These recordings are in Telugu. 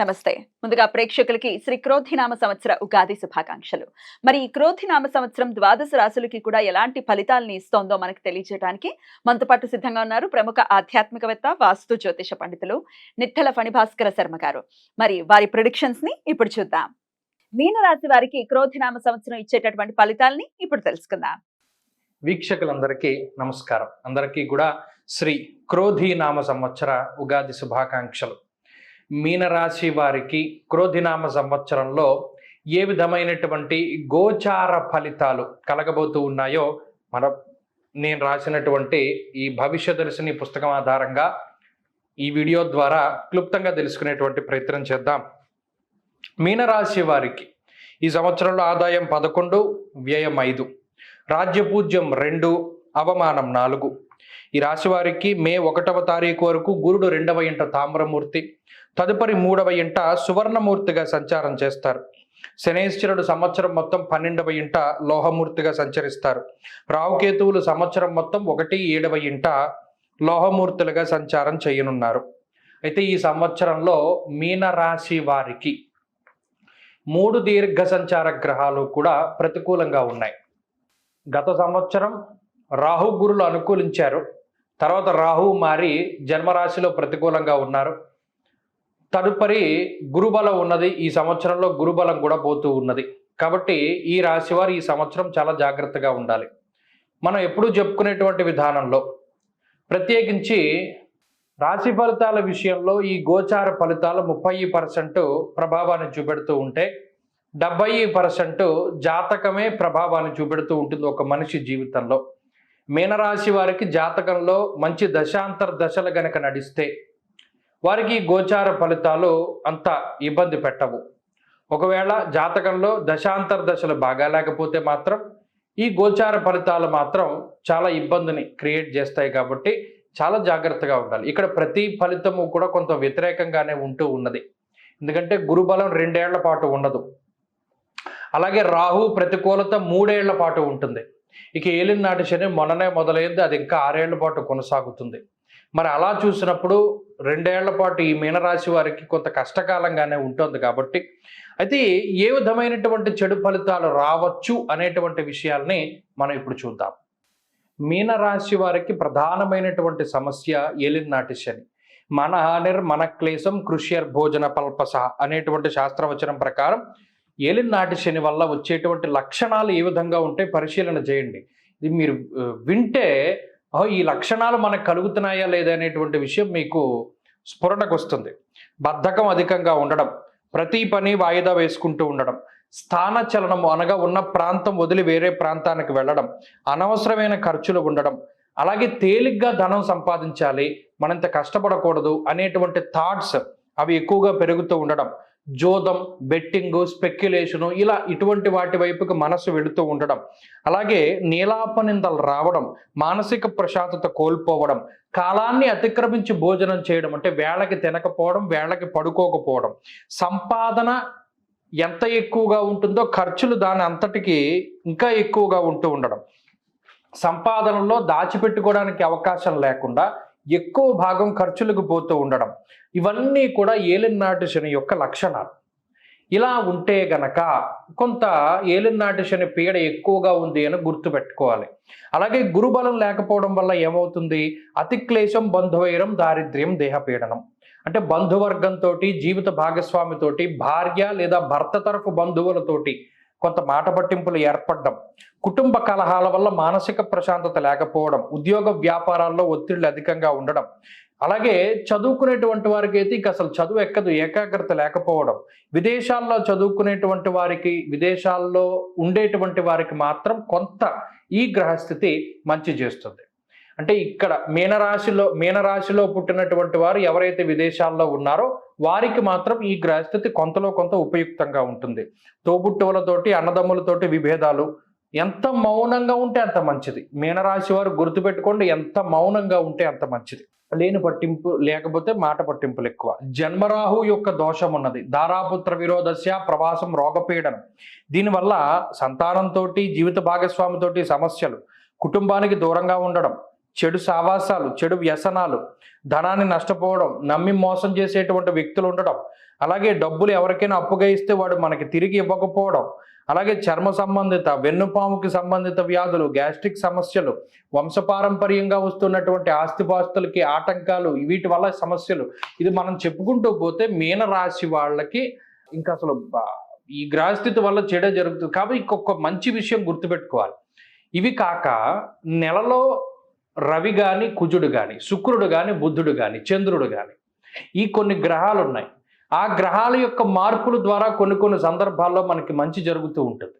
నమస్తే. ముందుగా ప్రేక్షకులకి శ్రీ క్రోధినామ సంవత్సర ఉగాది శుభాకాంక్షలు. మరి ఈ క్రోధినామ సంవత్సరం ద్వాదశ రాశులకి కూడా ఎలాంటి ఫలితాలని ఇస్తోందో మనకు తెలియజేయడానికి మనతో పాటు సిద్ధంగా ఉన్నారు ప్రముఖ ఆధ్యాత్మికవేత్త వాస్తు జ్యోతిష పండితులు నిట్టల ఫణిభాస్కర శర్మ గారు. మరి వారి ప్రొడిక్షన్స్ని ఇప్పుడు చూద్దాం. మీనరాశి వారికి క్రోధినామ సంవత్సరం ఇచ్చేటటువంటి ఫలితాలని ఇప్పుడు తెలుసుకుందాం. వీక్షకులందరికీ నమస్కారం. అందరికీ కూడా శ్రీ క్రోధి నామ సంవత్సర ఉగాది శుభాకాంక్షలు. మీనరాశి వారికి క్రోధినామ సంవత్సరంలో ఏ విధమైనటువంటి గోచార ఫలితాలు కలగబోతూ ఉన్నాయో మన నేను రాసినటువంటి ఈ భవిష్య దర్శిని పుస్తకం ఆధారంగా ఈ వీడియో ద్వారా క్లుప్తంగా తెలుసుకునేటువంటి ప్రయత్నం చేద్దాం. మీనరాశి వారికి ఈ సంవత్సరంలో ఆదాయం పదకొండు వ్యయం ఐదు రాజ్యపూజ్యం రెండు అవమానం నాలుగు ఈ రాశి వారికి మే ఒకటవ తారీఖు వరకు గురుడు రెండవ ఇంట తామ్రమూర్తి తదుపరి మూడవ ఇంట సువర్ణమూర్తిగా సంచారం చేస్తారు. శనేశ్వరుడు సంవత్సరం మొత్తం పన్నెండవ ఇంట లోహమూర్తిగా సంచరిస్తారు. రావుకేతువులు సంవత్సరం మొత్తం ఒకటి ఏడవ ఇంట లోహమూర్తులుగా సంచారం చేయనున్నారు. అయితే ఈ సంవత్సరంలో మీనరాశి వారికి మూడు దీర్ఘ సంచార గ్రహాలు కూడా ప్రతికూలంగా ఉన్నాయి. గత సంవత్సరం రాహు గురులు అనుకూలించారు. తర్వాత రాహు మారి జన్మరాశిలో ప్రతికూలంగా ఉన్నారు. తదుపరి గురుబలం ఉన్నది. ఈ సంవత్సరంలో గురుబలం కూడా పోతూ ఉన్నది. కాబట్టి ఈ రాశి వారు ఈ సంవత్సరం చాలా జాగ్రత్తగా ఉండాలి. మనం ఎప్పుడూ చెప్పుకునేటువంటి విధానంలో ప్రత్యేకించి రాశి ఫలితాల విషయంలో ఈ గోచార ఫలితాలు ముప్పై పర్సెంట్ ప్రభావాన్ని చూపెడుతూ ఉంటే డెబ్బై పర్సెంట్ జాతకమే ప్రభావాన్ని చూపెడుతూ ఉంటుంది ఒక మనిషి జీవితంలో. మీనరాశి వారికి జాతకంలో మంచి దశాంతర దశలు గనక నడిస్తే వారికి గోచార ఫలితాలు అంత ఇబ్బంది పెట్టవు. ఒకవేళ జాతకంలో దశాంతర దశలు బాగా లేకపోతే మాత్రం ఈ గోచార ఫలితాలు మాత్రం చాలా ఇబ్బందిని క్రియేట్ చేస్తాయి కాబట్టి చాలా జాగ్రత్తగా ఉండాలి. ఇక్కడ ప్రతి ఫలితము కూడా కొంత వ్యతిరేకంగానే ఉంటూ ఉన్నది. ఎందుకంటే గురుబలం రెండేళ్ళ పాటు ఉండదు. అలాగే రాహు ప్రతికూలత మూడేళ్ళ పాటు ఉంటుంది. ఇక ఏలిన నాటి శని మొన్ననే మొదలైంది. అది ఇంకా ఆరేళ్ళ పాటు కొనసాగుతుంది. మరి అలా చూసినప్పుడు రెండేళ్ళ పాటు ఈ మీనరాశి వారికి కొంత కష్టకాలంగానే ఉంటుంది కాబట్టి అయితే ఏ విధమైనటువంటి చెడు ఫలితాలు రావచ్చు అనేటువంటి విషయాల్ని మనం ఇప్పుడు చూద్దాం. మీనరాశి వారికి ప్రధానమైనటువంటి సమస్య ఏలిన నాటి శని. మన హానిర్ మన క్లేశం కృష్యర్ భోజన పల్పస అనేటువంటి శాస్త్రవచనం ప్రకారం ఏలినాటి శని వల్ల వచ్చేటువంటి లక్షణాలు ఏ విధంగా ఉంటే పరిశీలన చేయండి. ఇది మీరు వింటే ఈ లక్షణాలు మనకు కలుగుతున్నాయా లేదా అనేటువంటి విషయం మీకు స్ఫురణకు వస్తుంది. బద్ధకం అధికంగా ఉండడం ప్రతి పని వాయిదా వేసుకుంటూ ఉండడం స్థానచలనము అనగా ఉన్న ప్రాంతం వదిలి వేరే ప్రాంతానికి వెళ్ళడం అనవసరమైన ఖర్చులు ఉండడం అలాగే తేలిగ్గా ధనం సంపాదించాలి మనంత కష్టపడకూడదు అనేటువంటి థాట్స్ అవి ఎక్కువగా పెరుగుతూ ఉండడం జోదం బెట్టింగ్ స్పెక్యులేషను ఇలా ఇటువంటి వాటి వైపుకి మనసు వెళుతూ ఉండడం. అలాగే నీలాపనిందలు రావడం మానసిక ప్రశాంతత కోల్పోవడం కాలాన్ని అతిక్రమించి భోజనం చేయడం అంటే వేళకి తినకపోవడం వేళకి పడుకోకపోవడం. సంపాదన ఎంత ఎక్కువగా ఉంటుందో ఖర్చులు దాని అంతటికి ఇంకా ఎక్కువగా ఉంటూ ఉండడం. సంపాదనలో దాచిపెట్టుకోవడానికి అవకాశం లేకుండా ఎక్కువ భాగం ఖర్చులకు పోతూ ఉండడం. ఇవన్నీ కూడా ఏలినాటి శని యొక్క లక్షణాలు. ఇలా ఉంటే గనక కొంత ఏలినాటి శని పీడ ఎక్కువగా ఉంది అని గుర్తుపెట్టుకోవాలి. అలాగే గురుబలం లేకపోవడం వల్ల ఏమవుతుంది? అతిక్లేశం బంధువైరం దారిద్ర్యం దేహపీడనం. అంటే బంధువర్గంతో జీవిత భాగస్వామితోటి భార్య లేదా భర్త తరఫు బంధువులతోటి కొంత మాట పట్టింపులు ఏర్పడడం కుటుంబ కలహాల వల్ల మానసిక ప్రశాంతత లేకపోవడం ఉద్యోగ వ్యాపారాల్లో ఒత్తిళ్ళు అధికంగా ఉండడం. అలాగే చదువుకునేటువంటి వారికి అయితే ఇక అసలు చదువు ఎక్కదు ఏకాగ్రత లేకపోవడం. విదేశాల్లో చదువుకునేటువంటి వారికి విదేశాల్లో ఉండేటువంటి వారికి మాత్రం కొంత ఈ గ్రహస్థితి మంచి చేస్తుంది. అంటే ఇక్కడ మీనరాశిలో మీనరాశిలో పుట్టినటువంటి వారు ఎవరైతే విదేశాల్లో ఉన్నారో వారికి మాత్రం ఈ గ్రహస్థితి కొంతలో కొంత ఉపయుక్తంగా ఉంటుంది. తోబుట్టువులతోటి అన్నదమ్ములతోటి విభేదాలు ఎంత మౌనంగా ఉంటే అంత మంచిది. మీనరాశి వారు గుర్తుపెట్టుకోండి ఎంత మౌనంగా ఉంటే అంత మంచిది. లేని పట్టింపు లేకపోతే మాట పట్టింపులు ఎక్కువ. జన్మరాహు యొక్క దోషం ఉన్నది. దారాపుత్ర విరోధస్య ప్రవాసం రోగపీడనం. దీనివల్ల సంతానంతో జీవిత భాగస్వామితోటి సమస్యలు కుటుంబానికి దూరంగా ఉండడం చెడు సావాసాలు చెడు వ్యసనాలు ధనాన్ని నష్టపోవడం నమ్మి మోసం చేసేటువంటి వ్యక్తులు ఉండడం అలాగే డబ్బులు ఎవరికైనా అప్పుగా ఇస్తే వాడు మనకి తిరిగి ఇవ్వకపోవడం అలాగే చర్మ సంబంధిత వెన్నుపాముకి సంబంధిత వ్యాధులు గ్యాస్ట్రిక్ సమస్యలు వంశపారంపర్యంగా వస్తున్నటువంటి ఆస్తిపాస్తులకి ఆటంకాలు వీటి వల్ల సమస్యలు. ఇది మనం చెప్పుకుంటూ పోతే మీన రాశి వాళ్ళకి ఇంకా అసలు ఈ గ్రహస్థితి వల్ల చెడే జరుగుతుంది. కాబట్టి ఇంకొక మంచి విషయం గుర్తుపెట్టుకోవాలి. ఇవి కాక నెలలో రవి కానీ కుజుడు కానీ శుక్రుడు కానీ బుద్ధుడు కానీ చంద్రుడు కానీ ఈ కొన్ని గ్రహాలు ఉన్నాయి ఆ గ్రహాల యొక్క మార్పుల ద్వారా కొన్ని కొన్ని సందర్భాల్లో మనకి మంచి జరుగుతూ ఉంటుంది.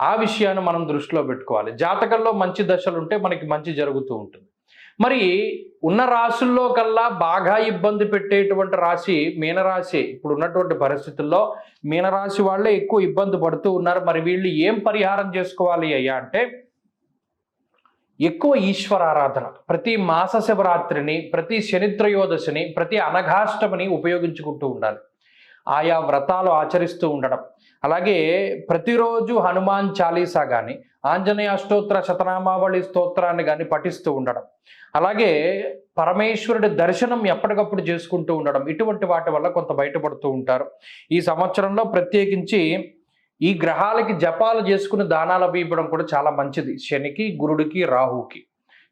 ఆ విషయాన్ని మనం దృష్టిలో పెట్టుకోవాలి. జాతకంలో మంచి దశలు ఉంటే మనకి మంచి జరుగుతూ ఉంటుంది. మరి ఉన్న రాశుల్లో కల్లా బాగా ఇబ్బంది పెట్టేటువంటి రాశి మీనరాశి. ఇప్పుడు ఉన్నటువంటి పరిస్థితుల్లో మీనరాశి వాళ్ళే ఎక్కువ ఇబ్బంది పడుతూ ఉన్నారు. మరి వీళ్ళు ఏం పరిహారం చేసుకోవాలి అయ్యా అంటే ఎక్కువ ఈశ్వరారాధన. ప్రతి మాస శివరాత్రిని ప్రతి శనిత్రయోదశిని ప్రతి అనఘాష్టమిని ఉపయోగించుకుంటూ ఉండాలి. ఆయా వ్రతాలు ఆచరిస్తూ ఉండడం. అలాగే ప్రతిరోజు హనుమాన్ చాలీసా కానీ ఆంజనేయ అష్టోత్తర శతనామావళి స్తోత్రాన్ని కానీ పఠిస్తూ ఉండడం. అలాగే పరమేశ్వరుడి దర్శనం ఎప్పటికప్పుడు చేసుకుంటూ ఉండడం. ఇటువంటి వాటి వల్ల కొంత బయటపడుతూ ఉంటారు. ఈ సంవత్సరంలో ప్రత్యేకించి ఈ గ్రహాలకి జపాలు చేసుకుని దానాలు అవి ఇవ్వడం కూడా చాలా మంచిది. శనికి గురుడికి రాహుకి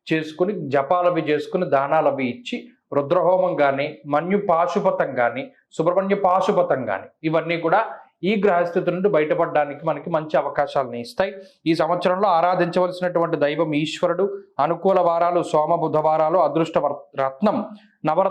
చేసుకుని జపాలు అవి చేసుకుని దానాలు అవి ఇచ్చి రుద్రహోమం కానీ మన్యు పాశుపతం కానీ సుబ్రహ్మణ్య పాశుపతం కానీ ఇవన్నీ కూడా ఈ గ్రహస్థితి నుండి బయటపడడానికి మనకి మంచి అవకాశాలను ఇస్తాయి. ఈ సంవత్సరంలో ఆరాధించవలసినటువంటి దైవం ఈశ్వరుడు అనుకూల వారాలు సోమ బుధవారాలు అదృష్ట రత్నం నవరత్న